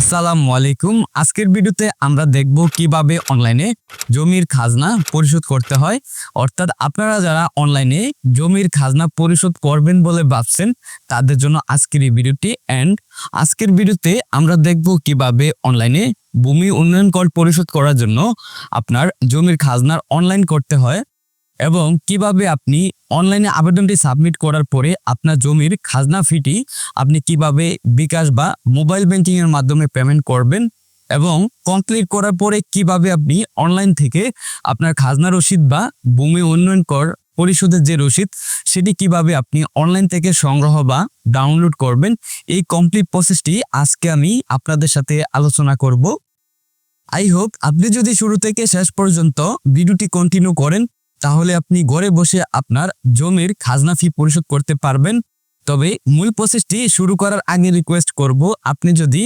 আসসালামু আলাইকুম। আজকের ভিডিওতে আমরা দেখব কীভাবে অনলাইনে জমির খাজনা পরিশোধ করতে হয়। অর্থাৎ আপনারা যারা অনলাইনে জমির খাজনা পরিশোধ করবেন বলে ভাবছেন, তাদের জন্য আজকের এই ভিডিওটি অ্যান্ড আজকের ভিডিওতে আমরা দেখব কীভাবে অনলাইনে ভূমি উন্নয়ন কর পরিশোধ করার জন্য আপনার জমির খাজনার অনলাইন করতে হয়। এবং কীভাবে আপনি অনলাইনে আবেদনটি সাবমিট করার পরে আপনার জমির খাজনা ফিটি আপনি কীভাবে বিকাশ বা মোবাইল ব্যাংকিং এর মাধ্যমে পেমেন্ট করবেন এবং কমপ্লিট করার পরে কীভাবে আপনি অনলাইন থেকে আপনার খাজনা রসিদ বা ভূমি উন্নয়ন কর পরিশোধের যে রসিদ, সেটি কীভাবে আপনি অনলাইন থেকে সংগ্রহ বা ডাউনলোড করবেন, এই কমপ্লিট প্রসেসটি আজকে আমি আপনাদের সাথে আলোচনা করব। আই হোপ আপনি যদি শুরু থেকে শেষ পর্যন্ত ভিডিওটি কন্টিনিউ করেন তাহলে আপনি ঘরে বসে আপনার জমির খাজনা ফি পরিশোধ করতে পারবেন। তবে মূল প্রসেসটি শুরু করার আগে রিকোয়েস্ট করব, আপনি যদি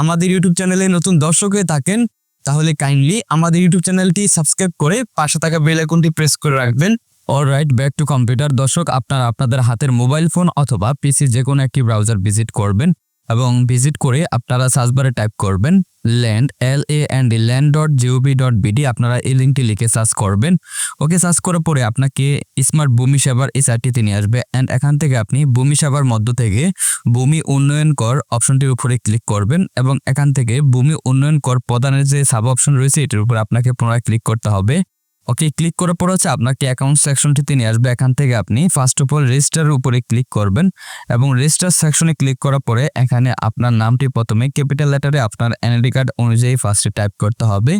আমাদের ইউটিউব চ্যানেলে নতুন দর্শক হয়ে থাকেন, তাহলে কাইন্ডলি আমাদের ইউটিউব চ্যানেলটি সাবস্ক্রাইব করে পাশে থাকা বেল আইকনটি প্রেস করে রাখবেন। অলরাইট ব্যাক টু কম্পিউটার দর্শক, আপনারা আপনাদের হাতের মোবাইল ফোন অথবা পিসি যে কোনো একটি ব্রাউজার ভিজিট করবেন এবং ভিজিট করে আপনারা সার্চবারে টাইপ করবেন। Land L A and land dot GOB dot BD আপনারা এই লিঙ্কটি লিখে সার্চ করবেন। ওকে সার্চ করার পরে আপনাকে স্মার্ট ভূমি সেবার এই সাইটটিতে নিয়ে আসবে। অ্যান্ড এখান থেকে আপনি ভূমি সেবার মধ্য থেকে ভূমি উন্নয়ন কর অপশনটির উপরে ক্লিক করবেন এবং এখান থেকে ভূমি উন্নয়ন কর প্রদানের যে সাব অপশন রয়েছে, এটির উপর আপনাকে পুনরায় ক্লিক করতে হবে। ওকে ক্লিক করার পর হচ্ছে আপনাকে অ্যাকাউন্ট সেকশনটিতে নিয়ে আসবে। এখান থেকে আপনি ফার্স্ট অফ অল রেজিস্টারের উপরে ক্লিক করবেন এবং রেজিস্টার সেকশনে ক্লিক করার পরে এখানে আপনার নামটি প্রথমে ক্যাপিটাল লেটারে আপনার এনআইডি কার্ড অনুযায়ী ফার্স্টে টাইপ করতে হবে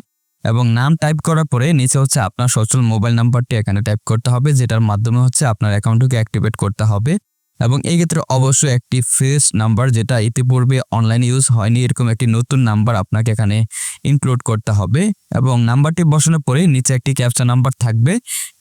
এবং নাম টাইপ করার পরে নিচে হচ্ছে আপনার সচল মোবাইল নাম্বারটি এখানে টাইপ করতে হবে, যেটার মাধ্যমে হচ্ছে আপনার অ্যাকাউন্টটিকে অ্যাক্টিভেট করতে হবে। এবং এই ক্ষেত্রে অবশ্যই একটি ফ্রেশ নাম্বার যেটা ইতিপূর্বে অনলাইনে ইউজ হয়নি, এরকম একটি নতুন নাম্বার আপনাকে এখানে ইনক্লুড করতে হবে এবং নাম্বারটি বসানোর পরে নিচে একটি ক্যাপচা নাম্বার থাকবে।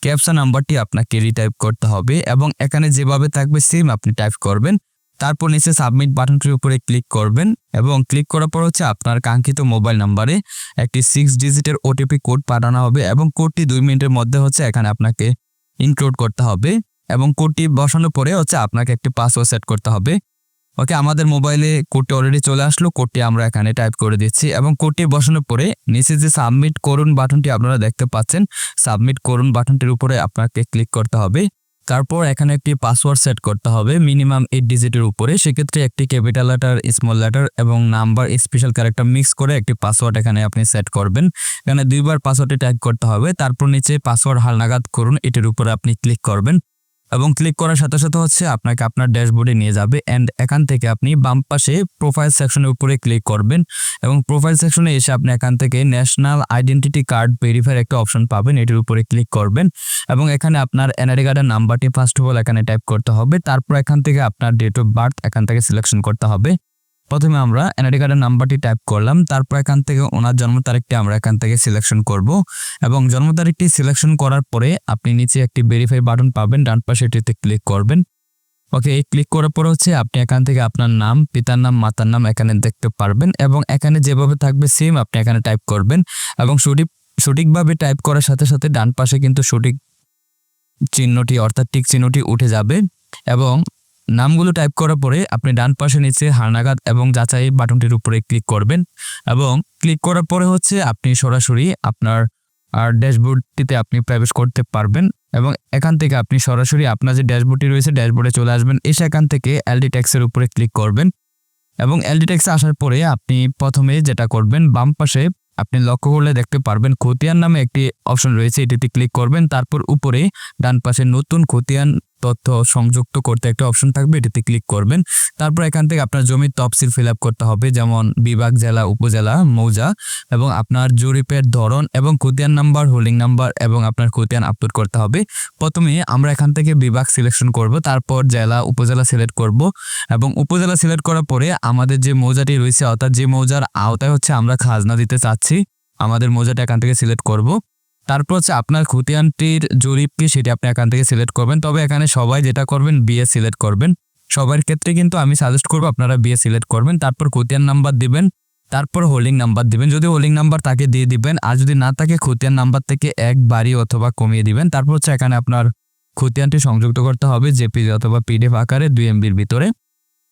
ক্যাপচা নাম্বারটি আপনাকে রিটাইপ করতে হবে এবং এখানে যেভাবে থাকবে সেম আপনি টাইপ করবেন। তারপর নিচে সাবমিট বাটনটির উপরে ক্লিক করবেন এবং ক্লিক করার পর হচ্ছে আপনার কাঙ্ক্ষিত মোবাইল নাম্বারে একটি সিক্স ডিজিটের ওটিপি কোড পাঠানো হবে এবং কোডটি দুই মিনিটের মধ্যে হচ্ছে এখানে আপনাকে ইনক্লুড করতে হবে। এবং কোডটি বসানোর পরে হচ্ছে আপনাকে একটি পাসওয়ার্ড সেট করতে হবে। ওকে, আমাদের মোবাইলে কোডটি অলরেডি চলে আসলো কোডটি আমরা এখানে টাইপ করে দিচ্ছি এবং কোডটি বসানোর পরে নিচে যে সাবমিট করুন বাটনটি আপনারা দেখতে পাচ্ছেন। সাবমিট করুন বাটনটির উপরে আপনাকে ক্লিক করতে হবে। তারপর এখানে একটি পাসওয়ার্ড সেট করতে হবে মিনিমাম এইট ডিজিটের উপরে। সেক্ষেত্রে একটি ক্যাপিটাল লেটার স্মল লেটার এবং নাম্বার স্পেশাল ক্যারেক্টার মিক্স করে একটি পাসওয়ার্ড এখানে আপনি সেট করবেন। এখানে দুইবার পাসওয়ার্ডটি টাইপ করতে হবে, তারপর নিচে পাসওয়ার্ড হালনাগাদ করুন, এটির উপরে আপনি ক্লিক করবেন। এবং ক্লিক করার সাথে সাথে হচ্ছে আপনাকে আপনার ড্যাশবোর্ডে নিয়ে যাবে অ্যান্ড এখান থেকে আপনি বাম পাশে প্রোফাইল সেকশনের উপরে ক্লিক করবেন এবং প্রোফাইল সেকশনে এসে আপনি এখান থেকে ন্যাশনাল আইডেন্টিটি কার্ড ভেরিফাই একটা অপশন পাবেন, এটির উপরে ক্লিক করবেন এবং এখানে আপনার এনআরি কার্ডের নাম্বারটি ফার্স্ট অফ অল এখানে টাইপ করতে হবে, তারপর এখান থেকে আপনার ডেট অফ বার্থ এখান থেকে সিলেকশন করতে হবে। প্রথমে আমরা এনআইডি কার্ডের নাম্বারটি টাইপ করলাম, তারপর এখান থেকে ওনার জন্ম তারিখটি আমরা এখান থেকে সিলেকশন করব এবং জন্ম তারিখটি সিলেকশন করার পরে আপনি নিচে একটি ভেরিফাই বাটন পাবেন, ডান পাশে এটিতে ক্লিক করবেন। ওকে এই ক্লিক করার পর হচ্ছে আপনি এখান থেকে আপনার নাম, পিতার নাম, মাতার নাম এখানে দেখতে পারবেন এবং এখানে যেভাবে থাকবে সেম আপনি এখানে টাইপ করবেন এবং সঠিক, সঠিকভাবে টাইপ করার সাথে সাথে ডান পাশে কিন্তু সঠিক চিহ্নটি অর্থাৎ টিক চিহ্নটি উঠে যাবে এবং নামগুলো টাইপ করার পরে আপনি ডান পাশে নিচে হারনাগাদ এবং যাচাই বাটনটির উপরে ক্লিক করবেন এবং ক্লিক করার পরে হচ্ছে আপনি সরাসরি আপনার আর ড্যাশবোর্ডটিতে আপনি প্রবেশ করতে পারবেন এবং এখান থেকে আপনি সরাসরি আপনার যে ড্যাশবোর্ডটি রয়েছে ড্যাশবোর্ডে চলে আসবেন। এসে এখান থেকে এলডি ট্যাক্সের উপরে ক্লিক করবেন এবং এলডি ট্যাক্সে আসার পরে আপনি প্রথমে যেটা করবেন, বাম পাশে আপনি লক্ষ্য করলে দেখতে পারবেন খতিয়ান নামে একটি অপশন রয়েছে, এটিতে ক্লিক করবেন। তারপর উপরে ডান পাশে নতুন খতিয়ান তথ্য সংযুক্ত করতে একটা অপশন থাকবে, এটিতে ক্লিক করবেন। তারপর এখান থেকে আপনার জমির তফসিল ফিল আপ করতে হবে, যেমন বিভাগ, জেলা, উপজেলা, মৌজা, এবং আপনার জরিপের ধরন এবং খতিয়ান নাম্বার হোল্ডিং নাম্বার এবং আপনার খতিয়ান আপলোড করতে হবে। প্রথমে আমরা এখান থেকে বিভাগ সিলেকশন করব, তারপর জেলা, উপজেলা সিলেক্ট করব, এবং উপজেলা সিলেক্ট করার পরে আমাদের যে মৌজাটি রয়েছে, অর্থাৎ যে মৌজার আওতায় হচ্ছে আমরা খাজনা দিতে চাচ্ছি, আমাদের মৌজাটা এখান থেকে সিলেক্ট করব। তারপর হচ্ছে আপনার খতিয়ানটির জরিপ কি সেটি আপনি এখান থেকে সিলেক্ট করবেন। তবে এখানে সবাই যেটা করবেন বিএ সিলেক্ট করবেন। সবার ক্ষেত্রে কিন্তু আমি সাজেস্ট করব আপনারা বিএ সিলেক্ট করবেন, তারপর খতিয়ান নাম্বার দিবেন, তারপর হোল্ডিং নাম্বার দিবেন। যদি হোল্ডিং নাম্বার তাকে দিয়ে দিবেন, আর যদি না থাকে খতিয়ান নাম্বার থেকে এক বাড়ি অথবা কমিয়ে দিবেন। তারপর হচ্ছে এখানে আপনার খতিয়ানটি সংযুক্ত করতে হবে জেপিজি অথবা পিডিএফ আকারে দুই এমবির ভিতরে।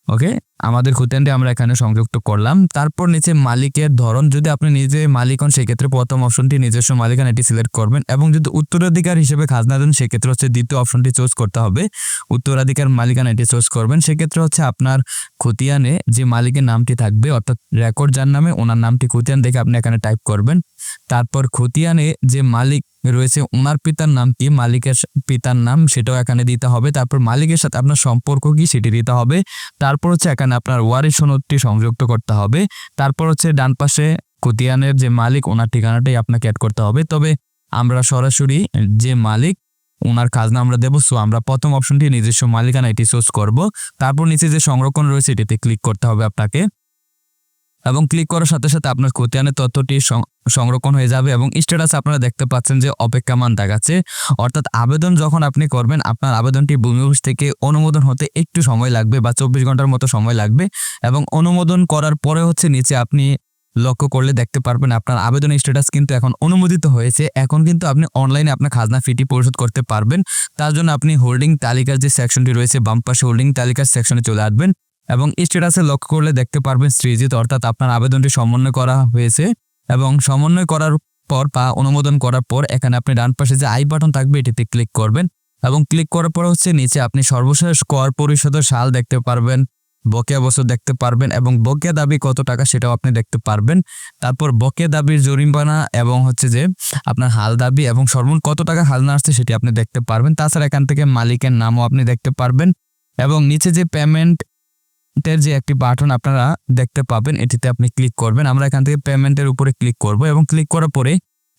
ওকে আমাদের খতিয়ানটি আমরা এখানে সংযুক্ত করলাম। তারপর নিচে মালিকের ধরন, যদি আপনি নিজে মালিক হন, সেক্ষেত্রে প্রথম অপশনটি নিজস্ব মালিকানা এটি সিলেক্ট করবেন। এবং যদি উত্তরাধিকার হিসেবে খাজনা দেন, সেক্ষেত্রে হচ্ছে দ্বিতীয় অপশনটি চুজ করতে হবে। উত্তরাধিকার মালিকানা এটি চুজ করবেন। সেক্ষেত্রে হচ্ছে আপনার খতিয়ানে যে মালিকের নামটি থাকবে, অর্থাৎ রেকর্ড যার নামে, ওনার নামটি খুতিয়ান দেখে আপনি এখানে টাইপ করবেন। তারপর খুতিয়ানে যে মালিক রয়েছে, ওনার পিতার নাম কি? মালিকের পিতার নাম, সেটাও এখানে দিতে হবে। তারপর মালিকের সাথে আপনার সম্পর্ক কি? সেটি দিতে হবে। তারপর হচ্ছে এখানে আপনার ওয়ারিশ সনদটি সংযুক্ত করতে হবে। তারপর হচ্ছে ডান পাশে কুতিয়ানের যে মালিক, ওনার ঠিকানাটাই আপনাকে অ্যাড করতে হবে। তবে আমরা সরাসরি যে মালিক, ওনার খাজনা আমরা দেবো। সো আমরা প্রথম অপশনটি নিজস্ব মালিকানা এটি সোর্স করব। তারপর নিচে যে সংরক্ষণ রয়েছে, এটিতে ক্লিক করতে হবে আপনাকে। এবং ক্লিক করার সাথে সাথে আপনার খতিয়ানের তথ্যটি সংরক্ষণ হয়ে যাবে এবং স্ট্যাটাস আপনারা দেখতে পাচ্ছেন যে অপেক্ষামান দেখাচ্ছে। অর্থাৎ আবেদন যখন আপনি করবেন, আপনার আবেদনটি ভূমি অফিস থেকে অনুমোদন হতে একটু সময় লাগবে বা চব্বিশ ঘণ্টার মতো সময় লাগবে এবং অনুমোদন করার পরে হচ্ছে নিচে আপনি লক্ষ্য করলে দেখতে পারবেন আপনার আবেদন স্ট্যাটাস কিন্তু এখন অনুমোদিত হয়েছে। এখন কিন্তু আপনি অনলাইনে আপনার খাজনা ফিটি পরিশোধ করতে পারবেন। তার জন্য আপনি হোল্ডিং তালিকার যে সেকশনটি রয়েছে, বাম পাশে হোল্ডিং তালিকার সেকশনে চলে আসবেন। এবং স্ট্যাটাসে লক্ষ্য করলে দেখতে পারবেন সৃজিত অর্থাৎ আপনার আবেদনটি সমন্বয় করা হয়েছে এবং সমন্বয় করার পর বা অনুমোদন করার পর এখানে আপনি ডান পাশে যে আই বাটন থাকবে, এটিতে ক্লিক করবেন এবং ক্লিক করার পর হচ্ছে নিচে আপনি সর্বশেষ কর পরিশোধের সাল দেখতে পারবেন, বকেয়া বছর দেখতে পারবেন এবং বকেয়া দাবি কত টাকা সেটাও আপনি দেখতে পারবেন। তারপর বকেয়া দাবির জরিমানা এবং হচ্ছে যে আপনার হাল দাবি এবং সর্বমোট কত টাকা হালনা আসছে সেটি আপনি দেখতে পারবেন। তাছাড়া এখান থেকে মালিকের নামও আপনি দেখতে পারবেন এবং নিচে যে পেমেন্ট এর যে একটি বাটন আপনারা দেখতে পাবেন, এটিতে আপনি ক্লিক করবেন। আমরা এখান থেকে পেমেন্টের উপরে ক্লিক করব এবং ক্লিক করার পরে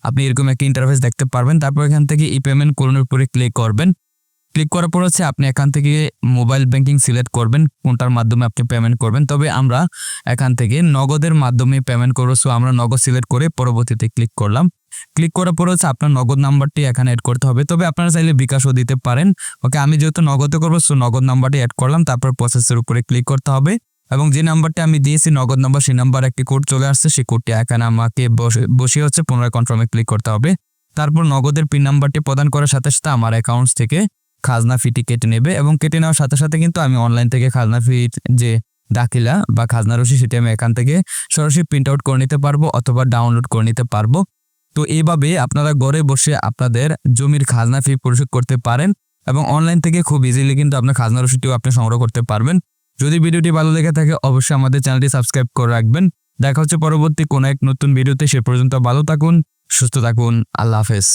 আপনি এরকম একটি ইন্টারফেস দেখতে পারবেন। তারপর এখান থেকে ই পেমেন্ট করুনের উপরে ক্লিক করবেন। ক্লিক করার পর হচ্ছে আপনি এখান থেকে মোবাইল ব্যাংকিং সিলেক্ট করবেন, কোনটার মাধ্যমে আপনি পেমেন্ট করবেন। তবে আমরা এখান থেকে নগদের মাধ্যমে পেমেন্ট করব। সো আমরা নগদ সিলেক্ট করে পরবর্তীতে ক্লিক করলাম। ক্লিক করার পর হচ্ছে আপনার নগদ নাম্বারটি এখানে অ্যাড করতে হবে। তবে আপনারা চাইলে বিকাশও দিতে পারেন। ওকে আমি যেহেতু নগদে করব সো নগদ নাম্বারটি অ্যাড করলাম, তারপর প্রসেসের উপরে ক্লিক করতে হবে। এবং যে নাম্বারটি আমি দিয়েছি, নগদ নাম্বার, সেই নাম্বার একটি কোড চলে আসছে, সেই কোডটি এখানে আমাকে বসে- বসিয়ে হচ্ছে পুনরায় কনফার্মে ক্লিক করতে হবে। তারপর নগদের পিন নাম্বারটি প্রদান করার সাথে সাথে আমার অ্যাকাউন্টস থেকে খাজনা ফিটি কেটে নেবে এবং কেটে নেওয়ার সাথে সাথে কিন্তু আমি অনলাইন থেকে খাজনা ফি যে দাখিলা বা খাজনা রসি সেটি আমি এখান থেকে সরাসরি প্রিন্ট আউট করে নিতে পারব অথবা ডাউনলোড করে নিতে পারব। তো এইভাবে আপনারা ঘরে বসে আপনাদের জমির খাজনা ফি পরিশোধ করতে পারেন এবং অনলাইন থেকে খুব ইজিলি কিন্তু আপনার খাজনা রসিদটিও আপনি সংগ্রহ করতে পারবেন। যদি ভিডিওটি ভালো লেগে থাকে, অবশ্যই আমাদের চ্যানেলটি সাবস্ক্রাইব করে রাখবেন। দেখা হচ্ছে পরবর্তী কোনো এক নতুন ভিডিওতে, সে পর্যন্ত ভালো থাকুন, সুস্থ থাকুন, আল্লাহ হাফেজ।